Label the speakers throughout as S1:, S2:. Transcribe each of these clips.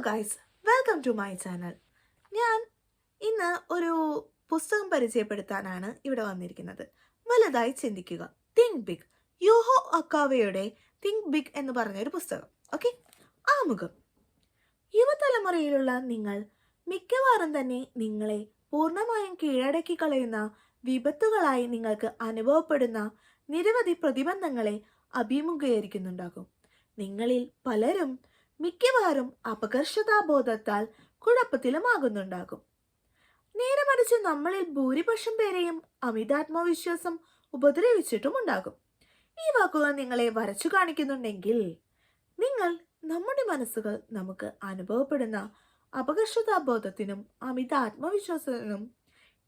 S1: Guys welcome to my channel ഞാൻ ഇന്ന് ഒരു പുസ്തകം പരിചയപ്പെടുത്താനാണ് ഇവിടെ വന്നിരിക്കുന്നത്. വലുതായി ചിന്തിക്കുക. തിങ്ക് ബിഗ് യൂഹോ അക്കാവയുടെ തിങ്ക് ബിഗ് എന്ന് പറഞ്ഞ ഒരു പുസ്തകം. ഓക്കെ ആമുഖം. യുവതലമുറയിലുള്ള നിങ്ങൾ മിക്കവാറും തന്നെ നിങ്ങളെ പൂർണമായും കീഴടക്കി കളയുന്ന വിപത്തുകളായി നിങ്ങൾക്ക് അനുഭവപ്പെടുന്ന നിരവധി പ്രതിബന്ധങ്ങളെ അഭിമുഖീകരിക്കുന്നുണ്ടാകും. നിങ്ങളിൽ പലരും മിക്കവാറും അപകർഷതാബോധത്താൽ കുഴപ്പത്തിലുമാകുന്നുണ്ടാകും. നേരെ മറിച്ച് നമ്മളിൽ ഭൂരിപക്ഷം പേരെയും അമിതാത്മവിശ്വാസം ഉപദ്രവിച്ചിട്ടുമുണ്ടാകും. ഈ വാക്കുകൾ നിങ്ങളെ വരച്ചു കാണിക്കുന്നുണ്ടെങ്കിൽ നിങ്ങൾ നമ്മുടെ മനസ്സുകൾ നമുക്ക് അനുഭവപ്പെടുന്ന അപകർഷതാബോധത്തിനും അമിത ആത്മവിശ്വാസത്തിനും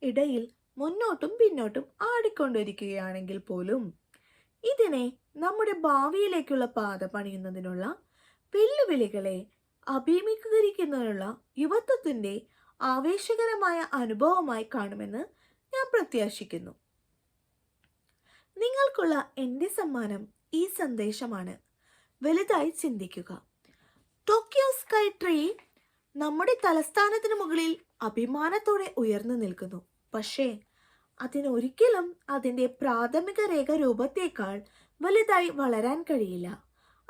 S1: ഇടയിൽ മുന്നോട്ടും പിന്നോട്ടും ആടിക്കൊണ്ടിരിക്കുകയാണെങ്കിൽ പോലും ഇതിനെ നമ്മുടെ ഭാവിയിലേക്കുള്ള പാത പണിയുന്നതിനുള്ള വെല്ലുവിളികളെ അഭിമുഖീകരിക്കുന്നതിനുള്ള യുവത്വത്തിന്റെ ആവേശകരമായ അനുഭവമായി കാണുമെന്ന് ഞാൻ പ്രത്യാശിക്കുന്നു. നിങ്ങൾക്കുള്ള എന്റെ സമ്മാനം ഈ സന്ദേശമാണ്. വലുതായി ചിന്തിക്കുക. ടോക്കിയോ സ്കൈ ട്രീ നമ്മുടെ തലസ്ഥാനത്തിന് മുകളിൽ അഭിമാനത്തോടെ ഉയർന്നു നിൽക്കുന്നു. പക്ഷേ അതിനൊരിക്കലും അതിന്റെ പ്രാഥമിക രേഖ രൂപത്തേക്കാൾ വലുതായി വളരാൻ കഴിയില്ല.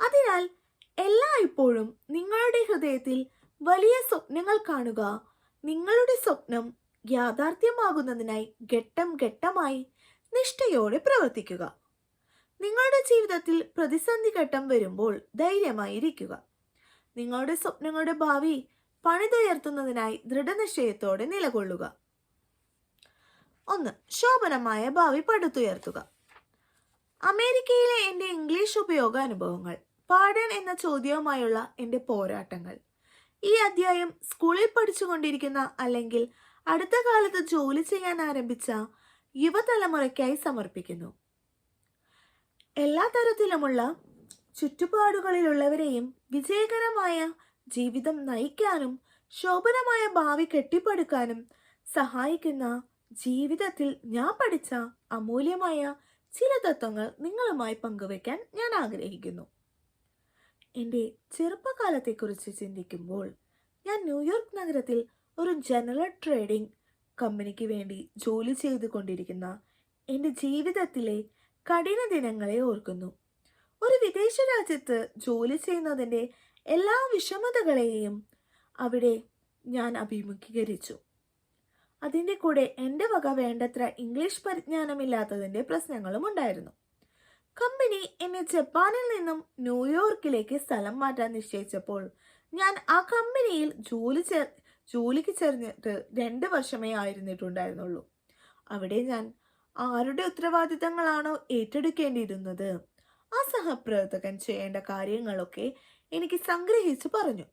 S1: അതിനാൽ എല്ലായ്പ്പോഴും നിങ്ങളുടെ ഹൃദയത്തിൽ വലിയ സ്വപ്നങ്ങൾ കാണുക. നിങ്ങളുടെ സ്വപ്നം യാഥാർത്ഥ്യമാകുന്നതിനായി ഘട്ടം ഘട്ടമായി നിഷ്ഠയോടെ പ്രവർത്തിക്കുക. നിങ്ങളുടെ ജീവിതത്തിൽ പ്രതിസന്ധി ഘട്ടം വരുമ്പോൾ ധൈര്യമായിരിക്കുക നിങ്ങളുടെ സ്വപ്നങ്ങളുടെ ഭാവി പണിതുയർത്തുന്നതിനായി ദൃഢനിശ്ചയത്തോടെ നിലകൊള്ളുക. ഒന്ന് ശോഭനമായ ഭാവി പടുത്തുയർത്തുക. അമേരിക്കയിലെ എന്റെ ഇംഗ്ലീഷ് ഉപയോഗ അനുഭവങ്ങൾ പാടൻ എന്ന ചോദ്യവുമായുള്ള എന്റെ പോരാട്ടങ്ങൾ. ഈ അധ്യായം സ്കൂളിൽ പഠിച്ചുകൊണ്ടിരിക്കുന്ന അല്ലെങ്കിൽ അടുത്ത കാലത്ത് ജോലി ചെയ്യാൻ ആരംഭിച്ച യുവതലമുറയ്ക്കായി സമർപ്പിക്കുന്നു. എല്ലാ തരത്തിലുമുള്ള ചുറ്റുപാടുകളിലുള്ളവരെയും വിജയകരമായ ജീവിതം നയിക്കാനും ശോഭനമായ ഭാവി കെട്ടിപ്പടുക്കാനും സഹായിക്കുന്ന ജീവിതത്തിൽ ഞാൻ പഠിച്ച അമൂല്യമായ ചില തത്വങ്ങൾ നിങ്ങളുമായി പങ്കുവെക്കാൻ ഞാൻ ആഗ്രഹിക്കുന്നു. എന്റെ ചെറുപ്പകാലത്തെക്കുറിച്ച് ചിന്തിക്കുമ്പോൾ ഞാൻ ന്യൂയോർക്ക് നഗരത്തിൽ ഒരു ജനറൽ ട്രേഡിംഗ് കമ്പനിക്ക് വേണ്ടി ജോലി ചെയ്തുകൊണ്ടിരിക്കുന്ന എന്റെ ജീവിതത്തിലെ കഠിന ദിനങ്ങളെ ഓർക്കുന്നു. ഒരു വിദേശ രാജ്യത്ത് ജോലി ചെയ്യുന്നതിന്റെ എല്ലാ വിഷമതകളെയും അവിടെ ഞാൻ അഭിമുഖീകരിച്ചു. അതിന്റെ കൂടെ എന്റെ വക വേണ്ടത്ര ഇംഗ്ലീഷ് പരിജ്ഞാനമില്ലാത്തതിന്റെ പ്രശ്നങ്ങളും ഉണ്ടായിരുന്നു. കമ്പനി എന്നെ ജപ്പാനിൽ നിന്നും ന്യൂയോർക്കിലേക്ക് സ്ഥലം മാറ്റാൻ നിശ്ചയിച്ചപ്പോൾ ഞാൻ ആ കമ്പനിയിൽ ജോലി ചേർ ജോലിക്ക് ചേർന്നിട്ട് രണ്ട് വർഷമേ ആയിരുന്നിട്ടുണ്ടായിരുന്നുള്ളൂ. അവിടെ ഞാൻ ആരുടെ ഉത്തരവാദിത്തങ്ങളാണോ ഏറ്റെടുക്കേണ്ടിയിരുന്നത്? ആ സഹപ്രവർത്തകൻ ചെയ്യേണ്ട കാര്യങ്ങളൊക്കെ എനിക്ക് സംഗ്രഹിച്ച് പറഞ്ഞു.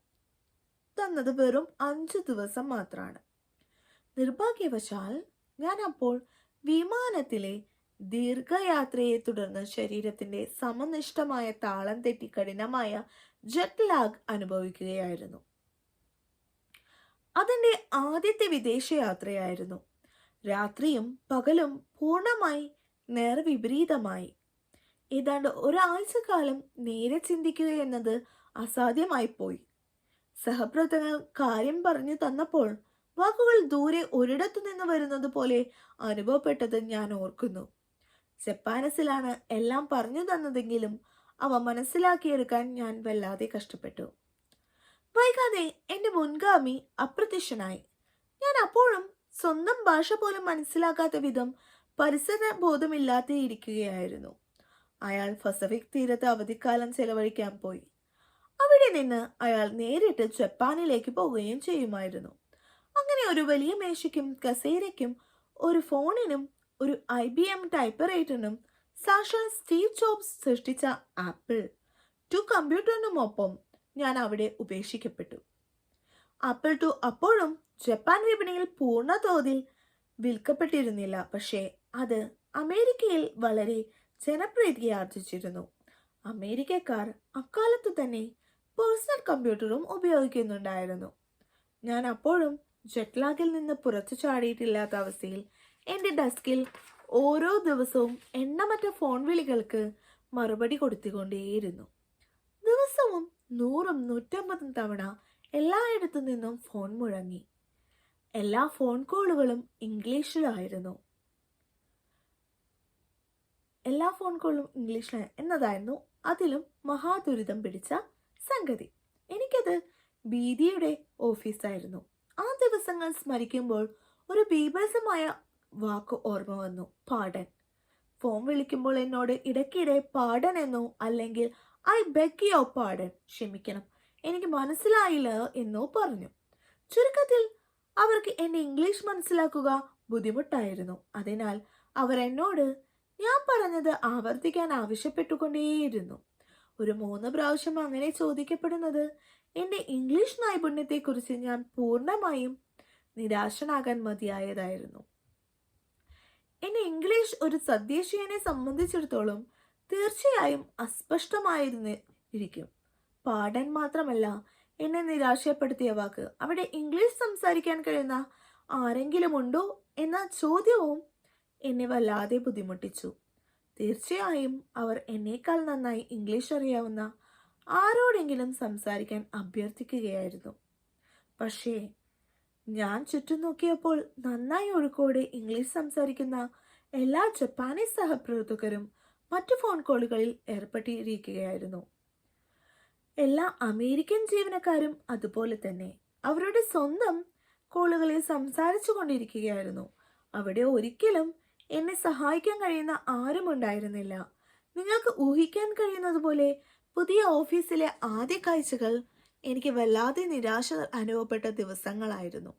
S1: തന്നത് വെറും അഞ്ചു ദിവസം മാത്രമാണ് നിർഭാഗ്യവശാൽ ഞാൻ അപ്പോൾ വിമാനത്തിലെ ദീർഘയാത്രയെ തുടർന്ന് ശരീരത്തിന്റെ സമനിഷ്ഠമായ താളം തെറ്റി കഠിനമായ ജെറ്റ് ലാഗ് അനുഭവിക്കുകയായിരുന്നു. അതിന്റെ ആദ്യത്തെ വിദേശയാത്രയായിരുന്നു. രാത്രിയും പകലും പൂർണമായി നേർവിപരീതമായി. ഏതാണ്ട് ഒരാഴ്ച കാലം നേരെ ചിന്തിക്കുക എന്നത് അസാധ്യമായി പോയി. സഹപ്രവർത്തകർ കാര്യം പറഞ്ഞു തന്നപ്പോൾ വാക്കുകൾ ദൂരെ ഒരിടത്തു നിന്ന് വരുന്നത് പോലെ അനുഭവപ്പെട്ടത് ഞാൻ ഓർക്കുന്നു. ജപ്പാനസിലാണ് എല്ലാം പറഞ്ഞു തന്നതെങ്കിലും അവ മനസ്സിലാക്കിയെടുക്കാൻ ഞാൻ വല്ലാതെ കഷ്ടപ്പെട്ടു. വൈകാതെ എന്റെ മുൻഗാമി അപ്രത്യക്ഷനായി. ഞാൻ അപ്പോഴും സ്വന്തം ഭാഷ പോലും മനസ്സിലാക്കാത്ത വിധം പരിസര ബോധമില്ലാതെ ഇരിക്കുകയായിരുന്നു. അയാൾ ഫസഫിക് തീരത്ത് അവധിക്കാലം ചെലവഴിക്കാൻ പോയി. അവിടെ നിന്ന് അയാൾ നേരിട്ട് ജപ്പാനിലേക്ക് പോവുകയും ചെയ്യുമായിരുന്നു. അങ്ങനെ ഒരു വലിയ മേശയ്ക്കും കസേരയ്ക്കും ഒരു ഫോണിനും ഒരു ഐ ബി എം ടൈപ്പറേറ്ററിനും സാക്ഷാൽ സ്റ്റീവ് ജോബ്സ് സൃഷ്ടിച്ച ആപ്പിൾ ടു കമ്പ്യൂട്ടറിനുമൊപ്പം ഞാൻ അവിടെ ഉപേക്ഷിക്കപ്പെട്ടു. ആപ്പിൾ ടു അപ്പോഴും ജപ്പാൻ വിപണിയിൽ പൂർണ തോതിൽ വിൽക്കപ്പെട്ടിരുന്നില്ല. പക്ഷേ അത് അമേരിക്കയിൽ വളരെ ജനപ്രീതി ആർജിച്ചിരുന്നു അമേരിക്കക്കാർ അക്കാലത്ത് തന്നെ പേഴ്സണൽ കമ്പ്യൂട്ടറും ഉപയോഗിക്കുന്നുണ്ടായിരുന്നു. ഞാൻ അപ്പോഴും ജെറ്റ്ലാഗിൽ നിന്ന് പുറത്തു ചാടിയിട്ടില്ലാത്ത അവസ്ഥയിൽ എന്റെ ഡെസ്കിൽ ഓരോ ദിവസവും എണ്ണമറ്റ ഫോൺ വിളികൾക്ക് മറുപടി കൊടുത്തുകൊണ്ടേയിരുന്നു. ദിവസവും നൂറും നൂറ്റമ്പതും തവണ എല്ലായിടത്തു നിന്നും ഫോൺ മുഴങ്ങി. എല്ലാ ഫോൺ കോളുകളും ഇംഗ്ലീഷിലായിരുന്നു. എല്ലാ ഫോൺ കോളും ഇംഗ്ലീഷിൽ എന്നതായിരുന്നു അതിലും മഹാദുരിതം പിടിച്ച സംഗതി. എനിക്കത് ഭീതിയുടെ ഓഫീസായിരുന്നു. ആ ദിവസങ്ങൾ സ്മരിക്കുമ്പോൾ ഒരു ബീഭത്സമായ വാക്ക് ഓർമ്മ വന്നു. പാടൻ. ഫോൺ വിളിക്കുമ്പോൾ എന്നോട് ഇടയ്ക്കിടെ പാടൻ എന്നോ? അല്ലെങ്കിൽ ഐ ബെഗ് യോ പാടൻ. ക്ഷമിക്കണം. എനിക്ക് മനസ്സിലായില്ല എന്നോ പറഞ്ഞു. ചുരുക്കത്തിൽ അവർക്ക് എന്നെ ഇംഗ്ലീഷ് മനസ്സിലാക്കുക ബുദ്ധിമുട്ടായിരുന്നു. അതിനാൽ അവർ എന്നോട് ഞാൻ പറഞ്ഞത് ആവർത്തിക്കാൻ ആവശ്യപ്പെട്ടുകൊണ്ടേയിരുന്നു. ഒരു മൂന്ന് പ്രാവശ്യം അങ്ങനെ ചോദിക്കപ്പെടുന്നത് എന്റെ ഇംഗ്ലീഷ് നൈപുണ്യത്തെക്കുറിച്ച് ഞാൻ പൂർണമായും നിരാശനാകാൻ മതിയായതായിരുന്നു. എന്നെ ഇംഗ്ലീഷ് ഒരു സദ്ദേശീയനെ സംബന്ധിച്ചിടത്തോളം തീർച്ചയായും അസ്പഷ്ടമായിരുന്നു ഇരിക്കും. പാടാൻ മാത്രമല്ല എന്നെ നിരാശപ്പെടുത്തിയ വാക്ക്. അവിടെ ഇംഗ്ലീഷ് സംസാരിക്കാൻ കഴിയുന്ന ആരെങ്കിലും ഉണ്ടോ എന്ന ചോദ്യവും എന്നെ വല്ലാതെ ബുദ്ധിമുട്ടിച്ചു. തീർച്ചയായും അവർ എന്നേക്കാൾ നന്നായി ഇംഗ്ലീഷ് അറിയാവുന്ന ആരോടെങ്കിലും സംസാരിക്കാൻ അഭ്യർത്ഥിക്കുകയായിരുന്നു. പക്ഷേ ഞാൻ ചുറ്റും നോക്കിയപ്പോൾ നന്നായി ഒഴുക്കോടെ ഇംഗ്ലീഷ് സംസാരിക്കുന്ന എല്ലാ ജപ്പാനീസ് സഹപ്രവർത്തകരും മറ്റു ഫോൺ കോളുകളിൽ ഏർപ്പെട്ടിരിക്കുകയായിരുന്നു. എല്ലാ അമേരിക്കൻ ജീവനക്കാരും അതുപോലെ തന്നെ അവരുടെ സ്വന്തം കോളുകളിൽ സംസാരിച്ചു കൊണ്ടിരിക്കുകയായിരുന്നു. അവിടെ ഒരിക്കലും എന്നെ സഹായിക്കാൻ കഴിയുന്ന ആരും ഉണ്ടായിരുന്നില്ല. നിങ്ങൾക്ക് ഊഹിക്കാൻ കഴിയുന്നതുപോലെ പുതിയ ഓഫീസിലെ ആദ്യ കാഴ്ചകൾ എനിക്ക് വല്ലാതെ നിരാശ അനുഭവപ്പെട്ട ദിവസങ്ങളായിരുന്നു.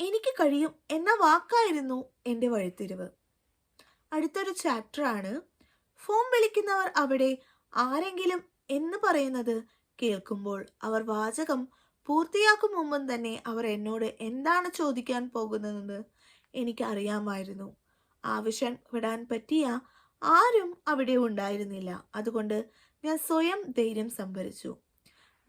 S1: എനിക്ക് കഴിയും എന്ന വാക്കായിരുന്നു എന്റെ വഴിത്തിരിവ്. അടുത്തൊരു ചാപ്റ്ററാണ് ഫോം വിളിക്കുന്നവർ അവിടെ ആരെങ്കിലും എന്ന് പറയുന്നത് കേൾക്കുമ്പോൾ അവർ വാചകം പൂർത്തിയാക്കും മുമ്പും തന്നെ അവർ എന്നോട് എന്താണ് ചോദിക്കാൻ പോകുന്നതെന്ന് എനിക്ക് അറിയാമായിരുന്നു ആവശ്യം വിടാൻ പറ്റിയ ആരും അവിടെ ഉണ്ടായിരുന്നില്ല. അതുകൊണ്ട് ഞാൻ സ്വയം ധൈര്യം സംഭരിച്ചു.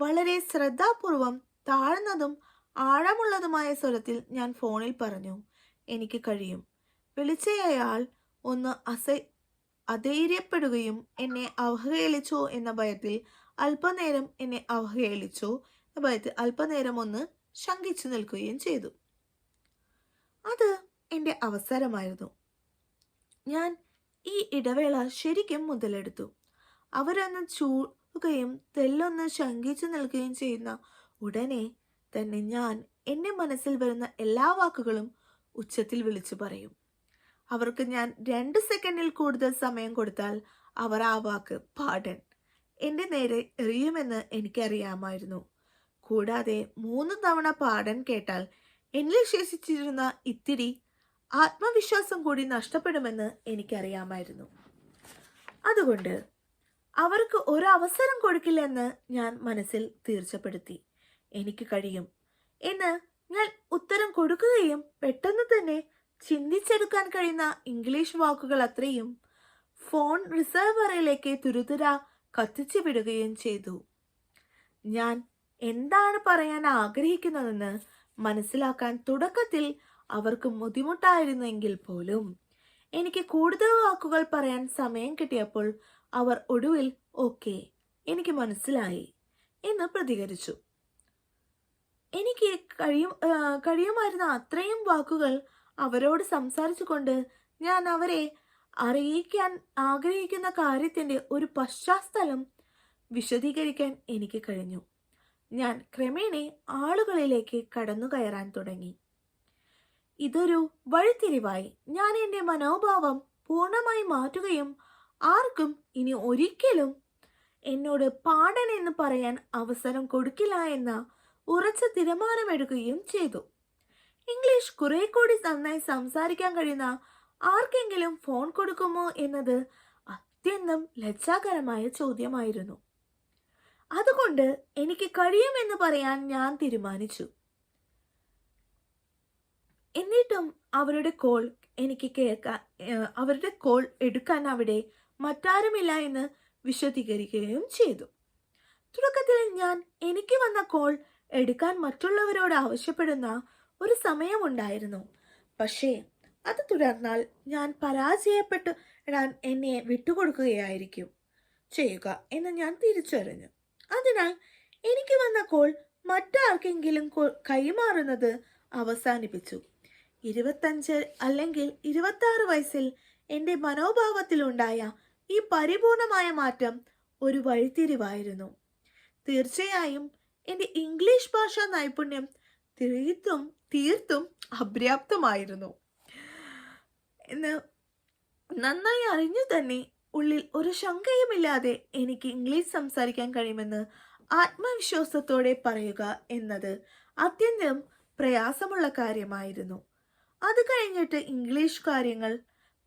S1: വളരെ ശ്രദ്ധാപൂർവം താഴ്ന്നതും ആഴമുള്ളതുമായ സ്വരത്തിൽ ഞാൻ ഫോണിൽ പറഞ്ഞു എനിക്ക് കഴിയും. വിളിച്ചയാൾ ഒന്ന് അസ അധൈര്യപ്പെടുകയും എന്നെ അവഹേളിച്ചോ എന്ന ഭയത്തിൽ അല്പനേരം എന്നെ അവഹേളിച്ചോ എന്ന ഭയത്തിൽ അല്പനേരം ഒന്ന് ശങ്കിച്ചു നിൽക്കുകയും ചെയ്തു. അത് എന്റെ അവസരമായിരുന്നു. ഞാൻ ഈ ഇടവേള ശരിക്കും മുതലെടുത്തു. അവരൊന്ന് ചൂടുകയും തെല്ലൊന്ന് ശങ്കിച്ചു നിൽക്കുകയും ചെയ്യുന്ന ഉടനെ തന്നെ ഞാൻ എന്റെ മനസ്സിൽ വരുന്ന എല്ലാ വാക്കുകളും ഉച്ചത്തിൽ വിളിച്ചു പറയും. അവർക്ക് ഞാൻ രണ്ട് സെക്കൻഡിൽ കൂടുതൽ സമയം കൊടുത്താൽ അവർ ആ വാക്ക് പാടൻ എന്റെ നേരെ എറിയുമെന്ന് എനിക്കറിയാമായിരുന്നു. കൂടാതെ മൂന്ന് തവണ പാടൻ കേട്ടാൽ എന്നിൽ ശേഷിച്ചിരുന്ന ഇത്തിരി ആത്മവിശ്വാസം കൂടി നഷ്ടപ്പെടുമെന്ന് എനിക്കറിയാമായിരുന്നു. അതുകൊണ്ട് അവർക്ക് ഒരു അവസരം കൊടുക്കില്ലെന്ന് ഞാൻ മനസ്സിൽ തീർച്ചപ്പെടുത്തി. എനിക്ക് കഴിയും. എന്ന് ഞാൻ ഉത്തരം കൊടുക്കുകയും പെട്ടെന്ന് തന്നെ ചിന്തിച്ചെടുക്കാൻ കഴിയുന്ന ഇംഗ്ലീഷ് വാക്കുകൾ അത്രയും ഫോൺ റിസർവറിലേക്ക് തുരുതുര കത്തിച്ചു വിടുകയും ചെയ്തു. ഞാൻ എന്താണ് പറയാൻ ആഗ്രഹിക്കുന്നതെന്ന് മനസ്സിലാക്കാൻ തുടക്കത്തിൽ അവർക്ക് ബുദ്ധിമുട്ടായിരുന്നെങ്കിൽ പോലും എനിക്ക് കൂടുതൽ വാക്കുകൾ പറയാൻ സമയം കിട്ടിയപ്പോൾ അവർ ഒടുവിൽ ഓക്കെ എനിക്ക് മനസ്സിലായി എന്ന് പ്രതികരിച്ചു. എനിക്ക് കഴിയും കഴിയുമായിരുന്ന അത്രയും വാക്കുകൾ അവരോട് സംസാരിച്ചുകൊണ്ട് ഞാൻ അവരെ അറിയിക്കാൻ ആഗ്രഹിക്കുന്ന കാര്യത്തിന്റെ ഒരു പശ്ചാത്തലം വിശദീകരിക്കാൻ എനിക്ക് കഴിഞ്ഞു. ഞാൻ ക്രമേണ ആളുകളിലേക്ക് കടന്നു കയറാൻ തുടങ്ങി. ഇതൊരു വഴിത്തിരിവായി. ഞാൻ എന്റെ മനോഭാവം പൂർണമായി മാറ്റുകയും ആർക്കും ഇനി ഒരിക്കലും എന്നോട് പാടൻ എന്ന് പറയാൻ അവസരം കൊടുക്കില്ല എന്ന ഉറച്ച തീരുമാനമെടുക്കുകയും ചെയ്തു. ഇംഗ്ലീഷ് കുറെ കൂടി നന്നായി സംസാരിക്കാൻ കഴിയുന്ന ആർക്കെങ്കിലും ഫോൺ കൊടുക്കുമോ എന്നത് അത്യന്തം ലജ്ജാകരമായ ചോദ്യമായിരുന്നു. അതുകൊണ്ട് എനിക്ക് കഴിയുമെന്ന് പറയാൻ ഞാൻ തീരുമാനിച്ചു. എന്നിട്ടും അവരുടെ കോൾ എനിക്ക് കേൾക്കാൻ അവരുടെ കോൾ എടുക്കാൻ അവിടെ മറ്റാരുമില്ല എന്ന് വിശദീകരിക്കുകയും ചെയ്തു. തുടക്കത്തിൽ ഞാൻ എനിക്ക് വന്ന കോൾ എടുക്കാൻ മറ്റുള്ളവരോട് ആവശ്യപ്പെടുന്ന ഒരു സമയമുണ്ടായിരുന്നു പക്ഷേ അത് തുടർന്നാൽ ഞാൻ പരാജയപ്പെട്ടു ഇടാൻ എന്നെ വിട്ടുകൊടുക്കുകയായിരിക്കും ചെയ്യുക എന്ന് ഞാൻ തിരിച്ചറിഞ്ഞു. അതിനാൽ എനിക്ക് വന്ന കോൾ മറ്റാർക്കെങ്കിലും കൈമാറുന്നത് അവസാനിപ്പിച്ചു. ഇരുപത്തഞ്ച് അല്ലെങ്കിൽ ഇരുപത്താറ് വയസ്സിൽ എന്റെ മനോഭാവത്തിലുണ്ടായ ഈ പരിപൂർണമായ മാറ്റം ഒരു വഴിത്തിരിവായിരുന്നു. തീർച്ചയായും എന്റെ ഇംഗ്ലീഷ് ഭാഷാ നൈപുണ്യം തീർത്തും തീർത്തും അപര്യാപ്തമായിരുന്നു. എന്ന് നന്നായി അറിഞ്ഞു തന്നെ ഉള്ളിൽ ഒരു ശങ്കയുമില്ലാതെ എനിക്ക് ഇംഗ്ലീഷ് സംസാരിക്കാൻ കഴിയുമെന്ന് ആത്മവിശ്വാസത്തോടെ പറയുക എന്നത് അത്യന്തം പ്രയാസമുള്ള കാര്യമായിരുന്നു. അത് കഴിഞ്ഞിട്ട് ഇംഗ്ലീഷ് കാര്യങ്ങൾ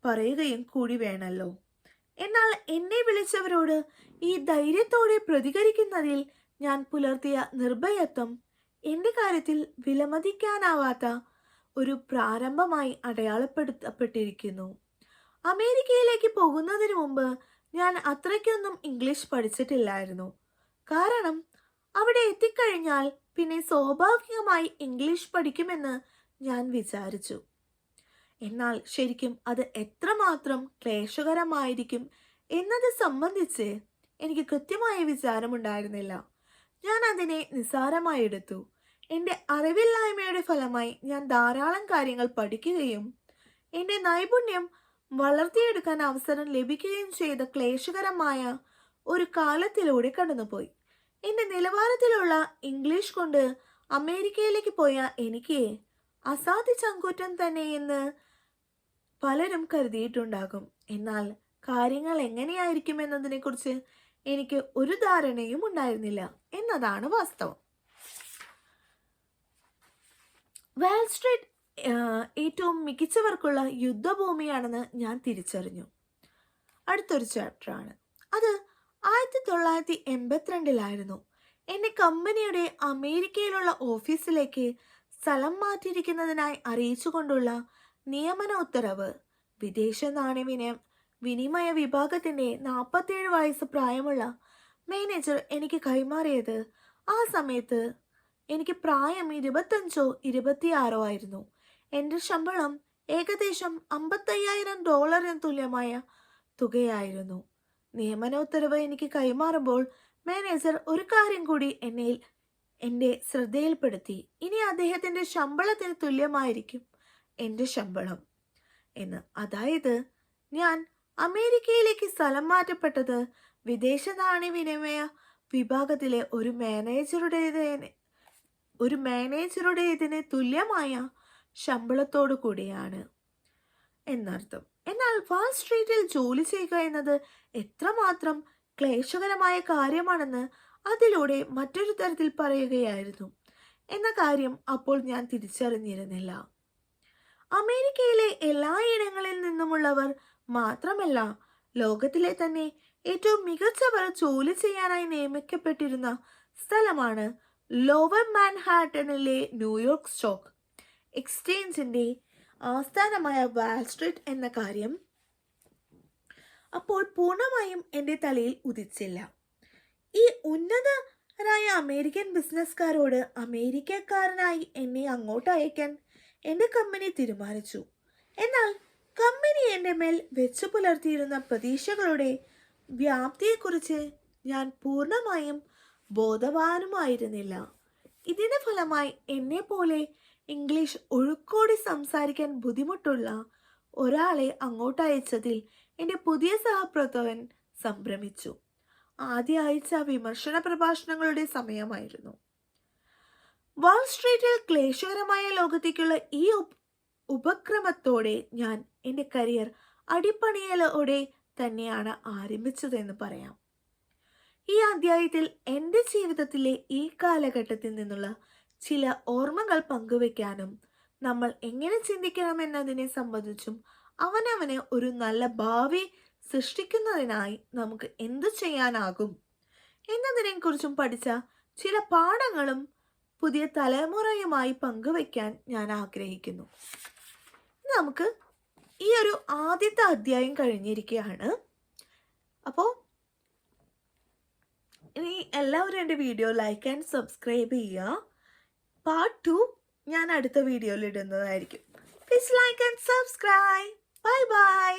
S1: പറയുകയും കൂടി വേണമല്ലോ എന്നാൽ എന്നെ വിളിച്ചവരോട് ഈ ധൈര്യത്തോടെ പ്രതികരിക്കുന്നതിൽ ഞാൻ പുലർത്തിയ നിർഭയത്വം എന്റെ കാര്യത്തിൽ വിലമതിക്കാനാവാത്ത ഒരു പ്രാരംഭമായി അടയാളപ്പെടുത്തപ്പെട്ടിരിക്കുന്നു. അമേരിക്കയിലേക്ക് പോകുന്നതിന് മുമ്പ് ഞാൻ അത്രയ്ക്കൊന്നും ഇംഗ്ലീഷ് പഠിച്ചിട്ടില്ലായിരുന്നു. കാരണം അവിടെ എത്തിക്കഴിഞ്ഞാൽ പിന്നെ സ്വാഭാവികമായി ഇംഗ്ലീഷ് പഠിക്കുമെന്ന് ഞാൻ വിചാരിച്ചു. എന്നാൽ ശരിക്കും അത് എത്രമാത്രം ക്ലേശകരമായിരിക്കും എന്നത് സംബന്ധിച്ച് എനിക്ക് കൃത്യമായ വിചാരമുണ്ടായിരുന്നില്ല. ഞാൻ അതിനെ നിസ്സാരമായി എടുത്തു. എന്റെ അറിവില്ലായ്മയുടെ ഫലമായി ഞാൻ ധാരാളം കാര്യങ്ങൾ പഠിക്കുകയും എന്റെ നൈപുണ്യം വളർത്തിയെടുക്കാൻ അവസരം ലഭിക്കുകയും ചെയ്ത ക്ലേശകരമായ ഒരു കാലത്തിലൂടെ കടന്നുപോയി. എന്റെ നിലവാരത്തിലുള്ള ഇംഗ്ലീഷ് കൊണ്ട് അമേരിക്കയിലേക്ക് പോയ എനിക്ക് അസാധ്യ ചങ്കൂറ്റം തന്നെ എന്ന് പലരും കരുതിയിട്ടുണ്ടാകും. എന്നാൽ കാര്യങ്ങൾ എങ്ങനെയായിരിക്കും എന്നതിനെക്കുറിച്ച് എനിക്ക് ഒരു ധാരണയും ഉണ്ടായിരുന്നില്ല എന്നതാണ് വാസ്തവം. വാൾ സ്ട്രീറ്റ് ഏറ്റവും മികച്ചവർക്കുള്ള യുദ്ധഭൂമിയാണെന്ന് ഞാൻ തിരിച്ചറിഞ്ഞു. അടുത്തൊരു ചാപ്റ്ററാണ്. അത് ആയിരത്തി തൊള്ളായിരത്തി എൺപത്തിരണ്ടിലായിരുന്നു എന്നെ കമ്പനിയുടെ അമേരിക്കയിലുള്ള ഓഫീസിലേക്ക് സ്ഥലം മാറ്റിയിരിക്കുന്നതിനായി അറിയിച്ചുകൊണ്ടുള്ള നിയമന ഉത്തരവ്. വിദേശ നാണ്യവിനിയ വിനിമയ വിഭാഗത്തിന്റെ നാൽപ്പത്തേഴ് വയസ്സ് പ്രായമുള്ള മാനേജർ എനിക്ക് കൈമാറിയത് ആ സമയത്ത് എനിക്ക് പ്രായം ഇരുപത്തഞ്ചോ ഇരുപത്തിയാറോ ആയിരുന്നു. എന്റെ ശമ്പളം ഏകദേശം അമ്പത്തയ്യായിരം ഡോളറിന് തുല്യമായ തുകയായിരുന്നു. നിയമനോത്തരവ് എനിക്ക് കൈമാറുമ്പോൾ മാനേജർ ഒരു കാര്യം കൂടി എന്നെ എന്റെ ശ്രദ്ധയിൽപ്പെടുത്തി. ഇനി അദ്ദേഹത്തിന്റെ ശമ്പളത്തിന് തുല്യമായിരിക്കും. എന്റെ ശമ്പളം. എന്ന്. അതായത് ഞാൻ അമേരിക്കയിലേക്ക് സ്ഥലം മാറ്റപ്പെട്ടത് വിദേശ നാണ്യവിനിമയ വിഭാഗത്തിലെ ഒരു മാനേജറുടേതിന് ഒരു മാനേജറുടേതിന് തുല്യമായ ശമ്പളത്തോടു കൂടിയാണ്. എന്നർത്ഥം എന്നാൽ വാൾ സ്ട്രീറ്റിൽ ജോലി ചെയ്യുക എന്നത് എത്രമാത്രം ക്ലേശകരമായ കാര്യമാണെന്ന് അതിലൂടെ മറ്റൊരു തരത്തിൽ പറയുകയായിരുന്നു. എന്ന കാര്യം അപ്പോൾ ഞാൻ തിരിച്ചറിഞ്ഞിരുന്നില്ല. അമേരിക്കയിലെ എല്ലായിടങ്ങളിൽ നിന്നുമുള്ളവർ മാത്രമല്ല ലോകത്തിലെ തന്നെ ഏറ്റവും മികച്ചവർ ജോലി ചെയ്യാനായി നിയമിക്കപ്പെട്ടിരുന്ന സ്ഥലമാണ് ലോവർ മാൻഹാട്ടണിലെ ന്യൂയോർക്ക് സ്റ്റോക്ക് എക്സ്ചേഞ്ചിന്റെ ആസ്ഥാനമായ വാൾസ്ട്രീറ്റ് എന്ന കാര്യം അപ്പോൾ പൂർണമായും എന്റെ തലയിൽ ഉദിച്ചില്ല. ഈ ഉന്നതരായ അമേരിക്കൻ ബിസിനസ്സുകാരോട് അമേരിക്കക്കാരനായി എന്നെ അങ്ങോട്ട് അയക്കാൻ എന്റെ കമ്പനി തീരുമാനിച്ചു. എന്നാൽ കമ്പനി എന്റെ മേൽ വെച്ചു പുലർത്തിയിരുന്ന പ്രതീക്ഷകളുടെ വ്യാപ്തിയെക്കുറിച്ച് ഞാൻ പൂർണമായും ബോധവാനുമായിരുന്നില്ല. ഇതിന്റെ ഫലമായി എന്നെ പോലെ ഇംഗ്ലീഷ് ഒഴുക്കോടി സംസാരിക്കാൻ ബുദ്ധിമുട്ടുള്ള ഒരാളെ അങ്ങോട്ട് അയച്ചതിൽ എന്റെ പുതിയ സഹപ്രവർത്തകൻ സംഭ്രമിച്ചു. ആദ്യ ആഴ്ച വിമർശന പ്രഭാഷണങ്ങളുടെ സമയമായിരുന്നു. വാൾ സ്ട്രീറ്റിൽ ക്ലേശകരമായ ലോകത്തേക്കുള്ള ഈ ഉപക്രമത്തോടെ ഞാൻ എന്റെ കരിയർ അടിപ്പണിയലോടെ തന്നെയാണ് ആരംഭിച്ചതെന്ന് പറയാം. ഈ അധ്യായത്തിൽ എന്റെ ജീവിതത്തിലെ ഈ കാലഘട്ടത്തിൽ നിന്നുള്ള ചില ഓർമ്മകൾ പങ്കുവെക്കാനും നമ്മൾ എങ്ങനെ ചിന്തിക്കണം എന്നതിനെ സംബന്ധിച്ചും അവനവന് ഒരു നല്ല ഭാവി സൃഷ്ടിക്കുന്നതിനായി നമുക്ക് എന്തു ചെയ്യാനാകും എന്നതിനെക്കുറിച്ചും പഠിച്ച ചില പാഠങ്ങളും പുതിയ തലമുറയുമായി പങ്കുവയ്ക്കാൻ ഞാൻ ആഗ്രഹിക്കുന്നു. നമുക്ക് ഈ ഒരു ആദ്യത്തെ അധ്യായം കഴിഞ്ഞിരിക്കുകയാണ്. അപ്പോൾ ഇനി എല്ലാവരും എന്റെ വീഡിയോ ലൈക്ക് ആൻഡ് സബ്സ്ക്രൈബ് ചെയ്യുക. പാർട്ട് ടു ഞാൻ അടുത്ത വീഡിയോയിൽ ഇടുന്നതായിരിക്കും. Please like and subscribe bye bye